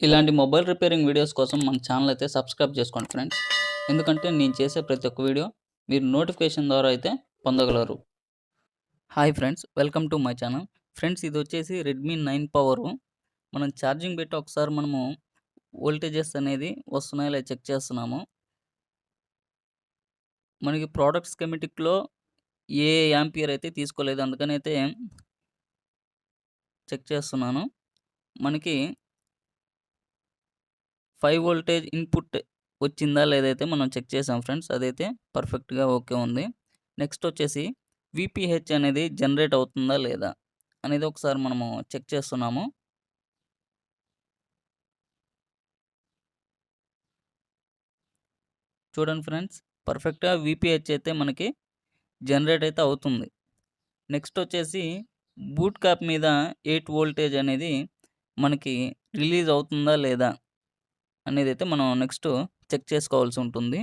ఇలాంటి mobile repairing videos కోసం మన ఛానల్ అయితే సబ్స్క్రైబ్ చేసుకోండి ఫ్రెండ్స్. ఎందుకంటే నేను చేసే ప్రతి ఒక్క వీడియో మీరు నోటిఫికేషన్ ద్వారా అయితే పొందగలరు. Hi friends welcome to my channel friends ఇది వచ్చేసి రెడ్మీ నైన్ పవరు మనం ఛార్జింగ్ పెట్టి ఒకసారి మనము వోల్టేజెస్ అనేది వస్తున్నాయో లేదా చెక్ చేస్తున్నాము. మనకి ప్రోడక్ట్స్ స్కెమెటిక్లో ఏ యాంపియర్ అయితే తీసుకోలేదు అందుకని అయితే చెక్ చేస్తున్నాను. మనకి ఫైవ్ వోల్టేజ్ ఇన్పుట్ వచ్చిందా లేదైతే మనం చెక్ చేసాం ఫ్రెండ్స్. అదైతే పర్ఫెక్ట్గా ఓకే ఉంది. నెక్స్ట్ వచ్చేసి విపిహెచ్ అనేది జనరేట్ అవుతుందా లేదా అనేది ఒకసారి మనము చెక్ చేస్తున్నాము. చూడండి ఫ్రెండ్స్ పర్ఫెక్ట్గా విపిహెచ్ అయితే మనకి జనరేట్ అయితే అవుతుంది. నెక్స్ట్ వచ్చేసి బూట్ క్యాప్ మీద ఎయిట్ వోల్టేజ్ అనేది మనకి రిలీజ్ అవుతుందా లేదా అనేది అయితే మనం నెక్స్ట్ చెక్ చేసుకోవాల్సి ఉంటుంది.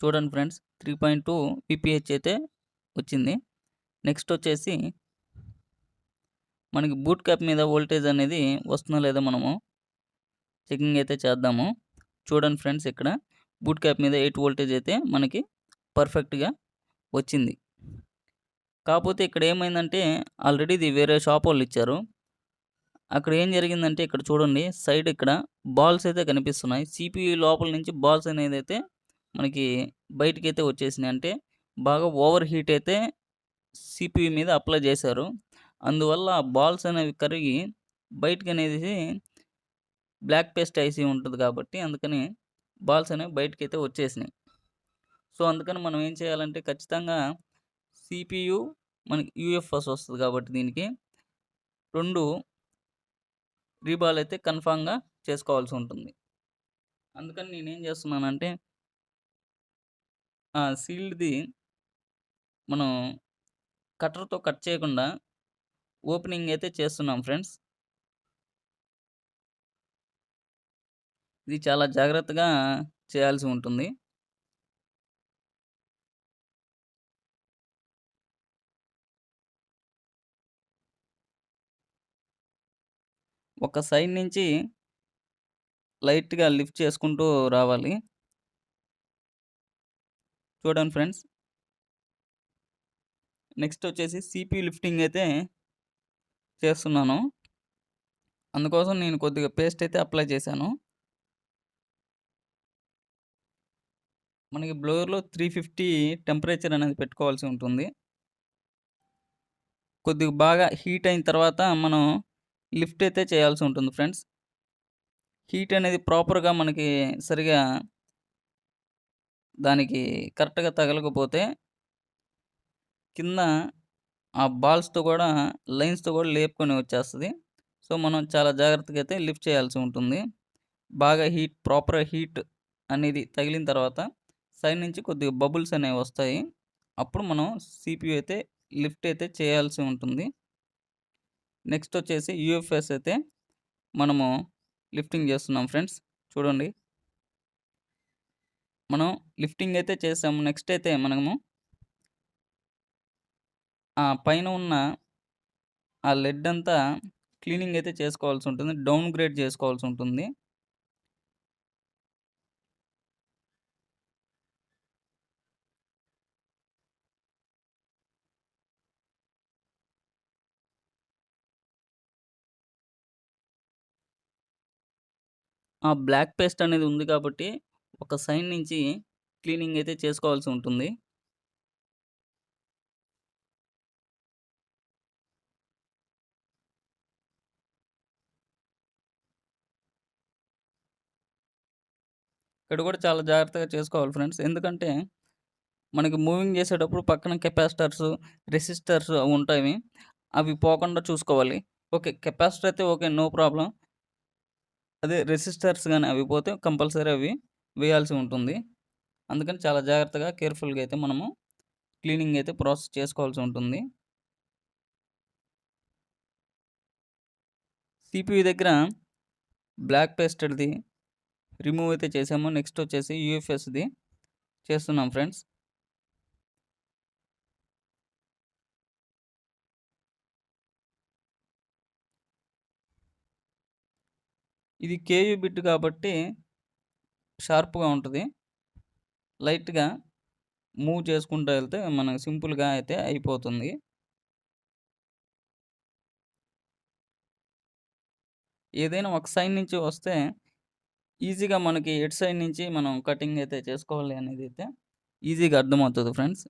చూడండి friends three point two P P వచ్చింది. నెక్స్ట్ వచ్చేసి మనకి బూట్ క్యాప్ మీద వోల్టేజ్ అనేది వస్తుందో లేదో మనము చెకింగ్ అయితే చేద్దాము. చూడండి ఫ్రెండ్స్ ఇక్కడ బూట్ క్యాప్ మీద ఎయిట్ వోల్టేజ్ అయితే మనకి పర్ఫెక్ట్గా వచ్చింది. కాకపోతే ఇక్కడ ఏమైందంటే ఆల్రెడీ ఇది వేరే షాప్ వాళ్ళు ఇచ్చారు. అక్కడ ఏం జరిగిందంటే ఇక్కడ చూడండి సైడ్ ఇక్కడ బాల్స్ అయితే కనిపిస్తున్నాయి. సిపియు లోపల నుంచి బాల్స్ అనేది అయితే మనకి బయటికి అయితే వచ్చేసినాయి. అంటే బాగా ఓవర్ హీట్ అయితే సిపియు మీద అప్లై చేశారు. అందువల్ల ఆ బాల్స్ అనేవి కరిగి బయటకు అనేది బ్లాక్ పేస్ట్ ఐసి ఉంటుంది కాబట్టి అందుకని బాల్స్ అనేవి బయటకి అయితే వచ్చేసినాయి. సో అందుకని మనం ఏం చేయాలంటే ఖచ్చితంగా సిపియు మనకి యూఎఫ్ఎస్ వస్తుంది కాబట్టి దీనికి రెండు రీబాల్ అయితే కన్ఫామ్గా చేసుకోవాల్సి ఉంటుంది. అందుకని నేనేం చేస్తున్నానంటే సీల్డ్ది మనం కట్టర్తో కట్ చేయకుండా ఓపెనింగ్ అయితే చేస్తున్నాం ఫ్రెండ్స్. ఇది చాలా జాగ్రత్తగా చేయాల్సి ఉంటుంది. ఒక సైడ్ నుంచి లైట్గా లిఫ్ట్ చేసుకుంటూ రావాలి. చూడండి ఫ్రెండ్స్. నెక్స్ట్ వచ్చేసి సిపి లిఫ్టింగ్ అయితే చేస్తున్నాను. అందుకోసం నేను కొద్దిగా పేస్ట్ అయితే అప్లై చేశాను. మనకి బ్లోయర్లో త్రీ ఫిఫ్టీ టెంపరేచర్ అనేది పెట్టుకోవాల్సి ఉంటుంది. కొద్దిగా బాగా హీట్ అయిన తర్వాత మనం లిఫ్ట్ అయితే చేయాల్సి ఉంటుంది ఫ్రెండ్స్. హీట్ అనేది ప్రాపర్గా మనకి సరిగా దానికి కరెక్ట్గా తగలకపోతే కింద ఆ బాల్స్తో కూడా లైన్స్తో కూడా లేపుకొని వచ్చేస్తుంది. సో మనం చాలా జాగ్రత్తగా అయితే లిఫ్ట్ చేయాల్సి ఉంటుంది. బాగా హీట్ ప్రాపర్ హీట్ అనేది తగిలిన తర్వాత సైడ్ నుంచి కొద్దిగా బబుల్స్ అనేవి వస్తాయి. అప్పుడు మనం సిపియు అయితే లిఫ్ట్ అయితే చేయాల్సి ఉంటుంది. నెక్స్ట్ వచ్చేసి యూఎఫ్ఎస్ అయితే మనము లిఫ్టింగ్ చేస్తున్నాం ఫ్రెండ్స్. చూడండి. మనం లిఫ్టింగ్ అయితే చేసాము. నెక్స్ట్ అయితే మనము ఆ పైన ఉన్న ఆ లెడ్ అంతా క్లీనింగ్ అయితే చేసుకోవాల్సి ఉంటుంది. డౌన్ గ్రేడ్ చేసుకోవాల్సి ఉంటుంది. ఆ బ్లాక్ పేస్ట్ అనేది ఉంది కాబట్టి ఒక సైడ్ నుంచి క్లీనింగ్ అయితే చేసుకోవాల్సి ఉంటుంది. ఇక్కడ కూడా చాలా జాగ్రత్తగా చేసుకోవాలి ఫ్రెండ్స్. ఎందుకంటే మనకి మూవింగ్ చేసేటప్పుడు పక్కన కెపాసిటర్స్ రెసిస్టర్స్ ఉంటాయి. అవి పోకుండా చూసుకోవాలి. ఓకే కెపాసిటర్ అయితే ఓకే నో ప్రాబ్లం. అదే రెసిస్టర్స్ కానీ అవి పోతే కంపల్సరీ అవి వేయాల్సి ఉంటుంది. అందుకని చాలా జాగ్రత్తగా కేర్ఫుల్గా అయితే మనము క్లీనింగ్ అయితే ప్రాసెస్ చేసుకోవాల్సి ఉంటుంది. సిపియు దగ్గర బ్లాక్ పేస్టెడ్‌ది రిమూవ్ అయితే చేసాము. నెక్స్ట్ వచ్చేసి యూఎఫ్ఎస్‌ది చేస్తున్నాం ఫ్రెండ్స్. ఇది కేయూ బిట్ కాబట్టి షార్ప్‌గా ఉంటుంది లైట్‌గా మూవ్ చేసుకుంటూ వెళ్తే మనకు సింపుల్‌గా అయితే అయిపోతుంది. ఏదైనా ఒక సైడ్ నుంచి వస్తే ఈజీగా మనకి ఎడ్ సైడ్ నుంచి మనం కటింగ్ అయితే చేసుకోవాలి అనేది అయితే ఈజీగా అర్థమవుతుంది ఫ్రెండ్స్.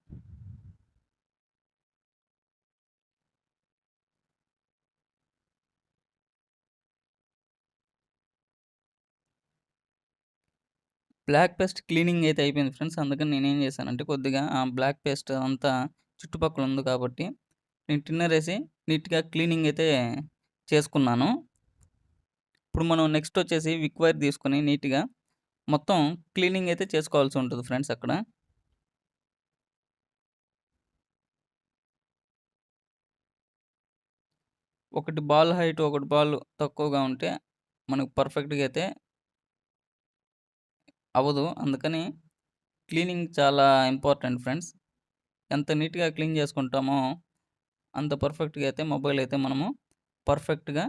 బ్లాక్ పేస్ట్ క్లీనింగ్ అయితే అయిపోయింది ఫ్రెండ్స్. అందుకని నేనేం చేశానంటే కొద్దిగా ఆ బ్లాక్ పేస్ట్ అంతా చుట్టుపక్కల ఉంది కాబట్టి నేను టిన్నర్ వేసి నీట్‌గా క్లీనింగ్ అయితే చేసుకున్నాను. ఇప్పుడు మనం నెక్స్ట్ వచ్చేసి విక్ వైర్ తీసుకొని నీట్‌గా మొత్తం క్లీనింగ్ అయితే చేసుకోవాల్సి ఉంటుంది ఫ్రెండ్స్ అక్కడ. ఒకటి బాల్ హైట్, ఒకటి బాల్ తక్కువగా ఉంటే మనకు పర్ఫెక్ట్‌గా అయితే అవ్వదు. అందుకని క్లీనింగ్ చాలా ఇంపార్టెంట్ ఫ్రెండ్స్. ఎంత నీట్‌గా క్లీన్ చేసుకుంటామో అంత పర్ఫెక్ట్‌గా అయితే మొబైల్ అయితే మనము పర్ఫెక్ట్‌గా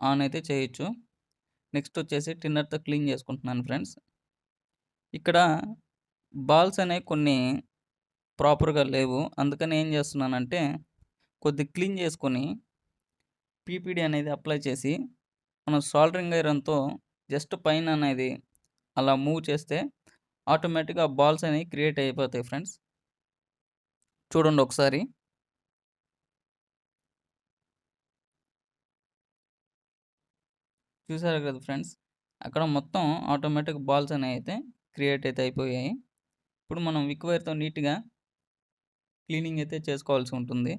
ఆన్ అయితే చేయొచ్చు. నెక్స్ట్ వచ్చేసి టిన్నర్‌తో క్లీన్ చేసుకుంటున్నాను ఫ్రెండ్స్. ఇక్కడ బాల్స్ అనేవి కొన్ని ప్రాపర్‌గా లేవు. అందుకని ఏం చేస్తున్నానంటే కొద్ది క్లీన్ చేసుకొని పీపీడి అనేది అప్లై చేసి మనం సోల్డరింగ్ ఐరన్‌తో జస్ట్ పైన అనేది అలా మూవ్ చేస్తే ఆటోమేటిక్‌గా బాల్స్ అనేవి క్రియేట్ అయిపోతాయి ఫ్రెండ్స్. చూడండి ఒకసారి. చూసారు కదా ఫ్రెండ్స్. అక్కడ మొత్తం ఆటోమేటిక్ బాల్స్ అనేవి అయితే క్రియేట్ అయితే అయిపోయాయి. ఇప్పుడు మనం విక్ వైర్‌తో నీట్‌గా క్లీనింగ్ అయితే చేసుకోవాల్సి ఉంటుంది.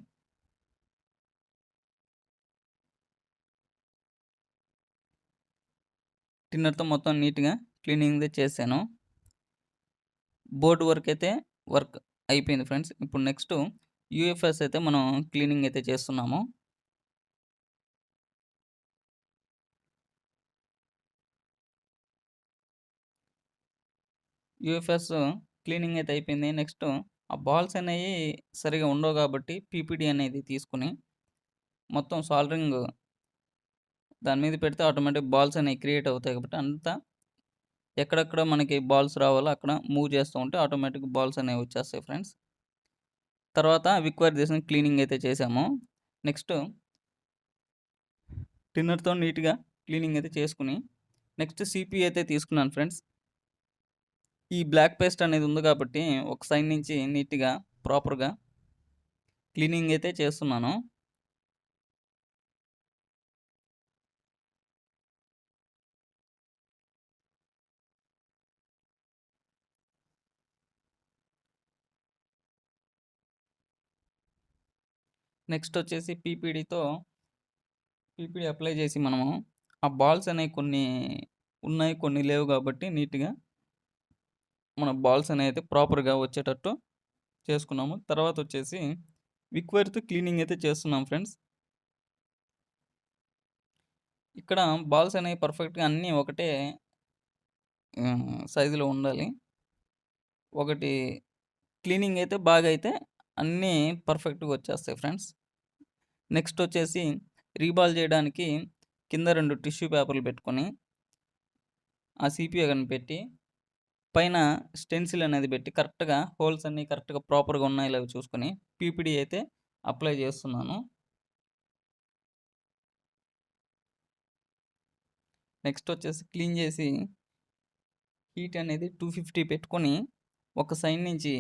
టిన్నర్‌తో మొత్తం నీట్‌గా క్లీనింగ్ అయితే చేశాను. బోర్డ్ వర్క్ అయితే వర్క్ అయిపోయింది ఫ్రెండ్స్. ఇప్పుడు నెక్స్ట్ యూఎఫ్ఎస్ అయితే మనం క్లీనింగ్ అయితే చేస్తున్నాము. యూఎఫ్ఎస్ క్లీనింగ్ అయితే అయిపోయింది. నెక్స్ట్ ఆ బాల్స్ అనేవి సరిగ్గా ఉండవు కాబట్టి పీపీడీ అనేది తీసుకొని మొత్తం సోల్డరింగ్ దాని మీద పెడితే ఆటోమేటిక్ బాల్స్ అనేవి క్రియేట్ అవుతాయి కాబట్టి అంతా ఎక్కడెక్కడ మనకి బాల్స్ రావాలో అక్కడ మూవ్ చేస్తూ ఉంటే ఆటోమేటిక్ బాల్స్ అనేవి వచ్చేస్తాయి ఫ్రెండ్స్. తర్వాత విక్వైర్ చేసిన క్లీనింగ్ అయితే చేసాము. నెక్స్ట్ టిన్నర్‌తో నీట్‌గా క్లీనింగ్ అయితే చేసుకుని నెక్స్ట్ సీపీయూ అయితే తీసుకున్నాను ఫ్రెండ్స్. ఈ బ్లాక్ పేస్ట్ అనేది ఉంది కాబట్టి ఒక సైడ్ నుంచి నీట్‌గా ప్రాపర్‌గా క్లీనింగ్ అయితే చేస్తున్నాను. నెక్స్ట్ వచ్చేసి పీపీడీతో పీపీడీ అప్లై చేసి మనము ఆ బాల్స్ అనేవి కొన్ని ఉన్నాయి. కొన్ని లేవు కాబట్టి నీట్‌గా మన బాల్స్ అనేవి అయితే ప్రాపర్‌గా వచ్చేటట్టు చేసుకున్నాము. తర్వాత వచ్చేసి విక్ వైర్‌తో క్లీనింగ్ అయితే చేస్తున్నాం ఫ్రెండ్స్. ఇక్కడ బాల్స్ అనేవి పర్ఫెక్ట్‌గా అన్నీ ఒకటే సైజులో ఉండాలి. ఒకటి క్లీనింగ్ అయితే బాగా అయితే అన్నీ పర్ఫెక్ట్‌గా వచ్చేస్తాయి ఫ్రెండ్స్. నెక్స్ట్ వచ్చేసి రీబాల్ చేయడానికి కింద రెండు టిష్యూ పేపర్‌లు పెట్టుకొని ఆ సిపిఐ కానీ పెట్టి పైన స్టెన్సిల్ అనేది పెట్టి కరెక్ట్‌గా హోల్స్ అన్నీ కరెక్ట్‌గా ప్రాపర్‌గా ఉన్నాయో లేవో చూసుకొని పీపీడీ అయితే అప్లై చేస్తున్నాను. నెక్స్ట్ వచ్చేసి క్లీన్ చేసి హీట్ అనేది 250 పెట్టుకొని ఒక సైడ్ నుంచి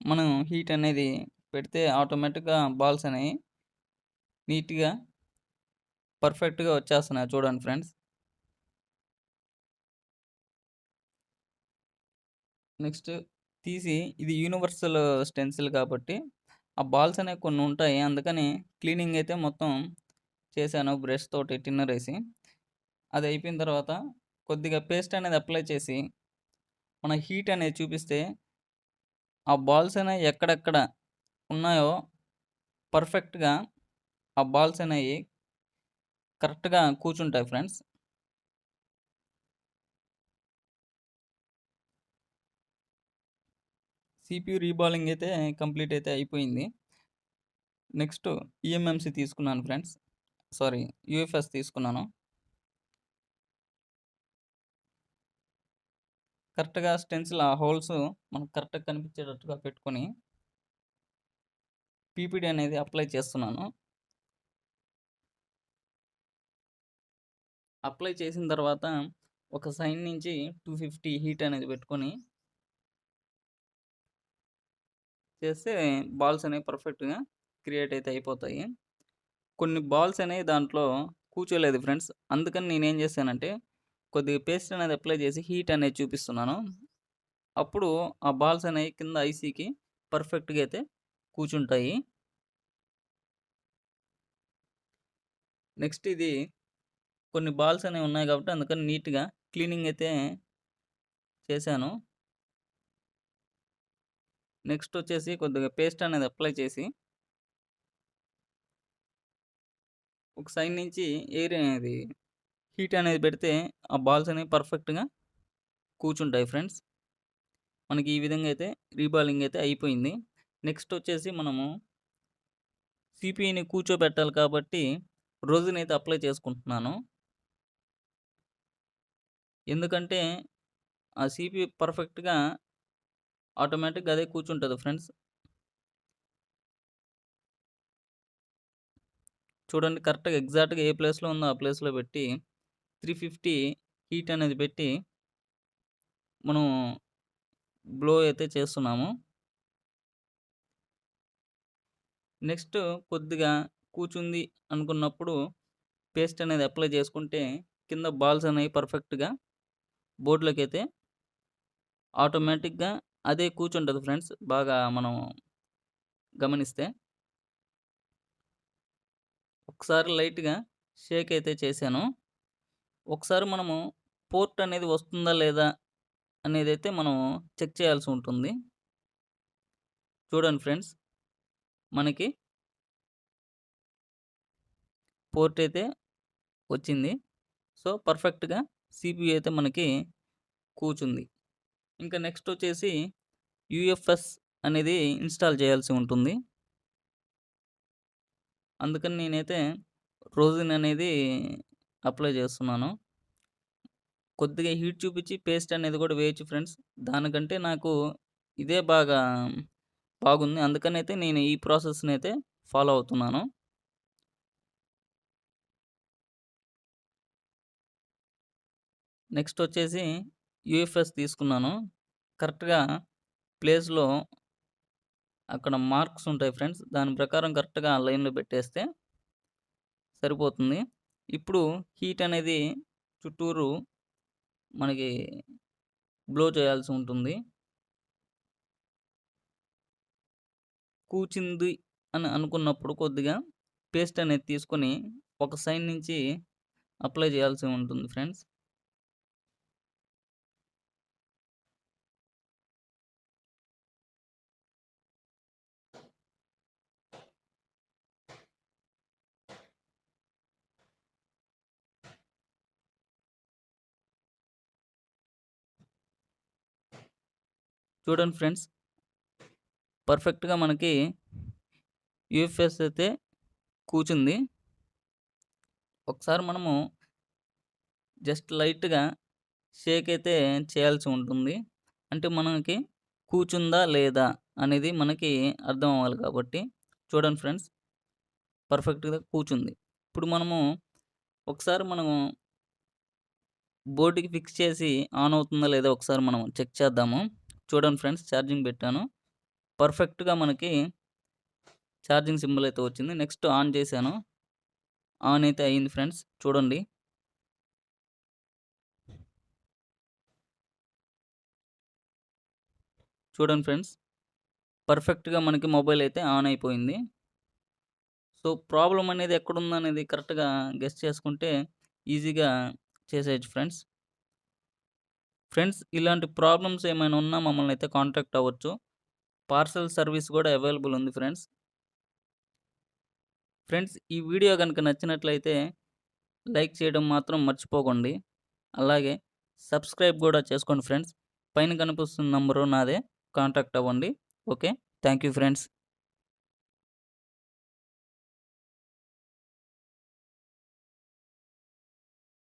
మనం హీట్ అనేది పెడితే ఆటోమేటిక్‌గా బాల్స్ అనేవి నీట్‌గా పర్ఫెక్ట్‌గా వచ్చేస్తున్నాయి చూడండి ఫ్రెండ్స్. నెక్స్ట్ తీసి ఇది యూనివర్సల్ స్టెన్సిల్ కాబట్టి ఆ బాల్స్ అనేవి కొన్ని ఉంటాయి. అందుకని క్లీనింగ్ అయితే మొత్తం చేశాను బ్రష్ తోటి టిన్నర్ వేసి అది అయిపోయిన తర్వాత కొద్దిగా పేస్ట్ అనేది అప్లై చేసి మన హీట్ అనేది చూపిస్తే ఆ బాల్స్ అనేవి ఎక్కడెక్కడ ఉన్నాయో పర్ఫెక్ట్‌గా ఆ బాల్స్ అనేవి కరెక్ట్‌గా కూర్చుంటాయి ఫ్రెండ్స్. సిపియు రీబాలింగ్ అయితే కంప్లీట్ అయితే అయిపోయింది. నెక్స్ట్ ఈఎంఎంసి తీసుకున్నాను ఫ్రెండ్స్. సారీ యూఎఫ్ఎస్ తీసుకున్నాను. కరెక్ట్‌గా స్టెన్సిల్ ఆ హోల్స్ మనకు కరెక్ట్‌గా కనిపించేటట్టుగా పెట్టుకొని పీపీడీ అనేది అప్లై చేస్తున్నాను. అప్లై చేసిన తర్వాత ఒక సైన్ నుంచి 250 హీట్ అనేది పెట్టుకొని చేస్తే బాల్స్ అనేవి పర్ఫెక్ట్‌గా క్రియేట్ అయితే అయిపోతాయి. కొన్ని బాల్స్ అనేవి దాంట్లో కూర్చోలేదు ఫ్రెండ్స్. అందుకని నేనేం చేశానంటే కొద్దిగా పేస్ట్ అనేది అప్లై చేసి హీట్ అనేది చూపిస్తున్నాను. అప్పుడు ఆ బాల్స్ అనేవి కింద ఐసీకి పర్ఫెక్ట్‌గా అయితే కూర్చుంటాయి. నెక్స్ట్ ఇది కొన్ని బాల్స్ అనేవి ఉన్నాయి కాబట్టి అందుకని నీట్‌గా క్లీనింగ్ అయితే చేశాను. నెక్స్ట్ వచ్చేసి కొద్దిగా పేస్ట్ అనేది అప్లై చేసి ఒక సైడ్ నుంచి ఎయిర్ అనేది హీట్ అనేది పెడితే ఆ బాల్స్ అనేవి పర్ఫెక్ట్‌గా కూర్చుంటాయి ఫ్రెండ్స్. మనకి ఈ విధంగా అయితే రీబాలింగ్ అయితే అయిపోయింది. నెక్స్ట్ వచ్చేసి మనము సీపీయూని కూర్చోబెట్టాలి కాబట్టి రోజునైతే అయితే అప్లై చేసుకుంటున్నాను. ఎందుకంటే ఆ సీపీయూ పర్ఫెక్ట్‌గా ఆటోమేటిక్‌గా అదే కూర్చుంటుంది ఫ్రెండ్స్. చూడండి కరెక్ట్‌గా ఎగ్జాక్ట్‌గా ఏ ప్లేస్‌లో ఉందో ఆ ప్లేస్‌లో పెట్టి 350 హీట్ అనేది పెట్టి మనం బ్లో అయితే చేస్తున్నాము. నెక్స్ట్ కొద్దిగా కూర్చుంది అనుకున్నప్పుడు పేస్ట్ అనేది అప్లై చేసుకుంటే కింద బాల్స్ అనేవి పర్ఫెక్ట్‌గా బోర్డ్‌లోకైతే ఆటోమేటిక్‌గా అదే కూర్చుంటుంది ఫ్రెండ్స్. బాగా మనం గమనిస్తే. ఒకసారి లైట్‌గా షేక్ అయితే చేశాను. ఒకసారి మనము పోర్ట్ అనేది వస్తుందా లేదా అనేది అయితే మనం చెక్ చేయాల్సి ఉంటుంది. చూడండి ఫ్రెండ్స్. మనకి పోర్ట్ అయితే వచ్చింది. సో, పర్ఫెక్ట్‌గా సిపియూ అయితే మనకి కూర్చుంది. ఇంకా నెక్స్ట్ వచ్చేసి యూఎఫ్ఎస్ అనేది ఇన్‌స్టాల్ చేయాల్సి ఉంటుంది. అందుకని నేనైతే రోజిన్ అనేది అప్లై చేస్తున్నాను. కొద్దిగా హీట్ చూపించి పేస్ట్ అనేది కూడా వేయచ్చు ఫ్రెండ్స్. దానికంటే నాకు ఇదే బాగా బాగుంది. అందుకని అయితే నేను ఈ ప్రాసెస్ని అయితే ఫాలో అవుతున్నాను. నెక్స్ట్ వచ్చేసి యూఎఫ్ఎస్ తీసుకున్నాను. కరెక్ట్‌గా ప్లేస్‌లో అక్కడ మార్క్స్ ఉంటాయి ఫ్రెండ్స్. దాని ప్రకారం కరెక్ట్‌గా లైన్‌లో పెట్టేస్తే సరిపోతుంది. ఇప్పుడు హీట్ అనేది చుట్టూరు మనకి బ్లో చేయాల్సి ఉంటుంది. కూచింది అని అనుకున్నప్పుడు కొద్దిగా పేస్ట్ అనేది తీసుకొని ఒక సైడ్ నుంచి అప్లై చేయాల్సి ఉంటుంది ఫ్రెండ్స్. చూడండి ఫ్రెండ్స్. పర్ఫెక్ట్‌గా మనకి యూఎఫ్ఎస్ అయితే కూర్చుంది. ఒకసారి మనము జస్ట్ లైట్‌గా షేక్ అయితే చేయాల్సి ఉంటుంది. అంటే మనకి కూర్చుందా లేదా అనేది మనకి అర్థం అవ్వాలి కాబట్టి. చూడండి ఫ్రెండ్స్. పర్ఫెక్ట్‌గా కూర్చుంది. ఇప్పుడు మనము ఒకసారి మనము బోర్డుకి ఫిక్స్ చేసి ఆన్ అవుతుందా లేదా ఒకసారి మనం చెక్ చేద్దాము. చూడండి ఫ్రెండ్స్ ఛార్జింగ్ పెట్టాను. పర్ఫెక్ట్‌గా మనకి ఛార్జింగ్ సింబల్ అయితే వచ్చింది. నెక్స్ట్ ఆన్ చేశాను. ఆన్ అయితే అయింది ఫ్రెండ్స్. చూడండి. చూడండి ఫ్రెండ్స్. పర్ఫెక్ట్‌గా మనకి మొబైల్ అయితే ఆన్ అయిపోయింది. సో, ప్రాబ్లం అనేది ఎక్కడుందనేది కరెక్ట్‌గా గెస్ట్ చేసుకుంటే ఈజీగా చేసేయచ్చు ఫ్రెండ్స్. ఫ్రెండ్స్ ఇలాంటి ప్రాబ్లమ్స్ ఏమైనా ఉన్నా మమ్మల్ని అయితే కాంటాక్ట్ అవ్వచ్చు. పార్సెల్ సర్వీస్ కూడా అవైలబుల్ ఉంది ఫ్రెండ్స్. ఫ్రెండ్స్ ఈ వీడియో గనుక నచ్చినట్లయితే లైక్ చేయడం మాత్రం మర్చిపోకండి. అలాగే సబ్స్క్రైబ్ కూడా చేసుకోండి ఫ్రెండ్స్. పైన కనిపిస్తున్న నంబరు నాదే. కాంటాక్ట్ అవ్వండి. ఓకే? Thank you friends.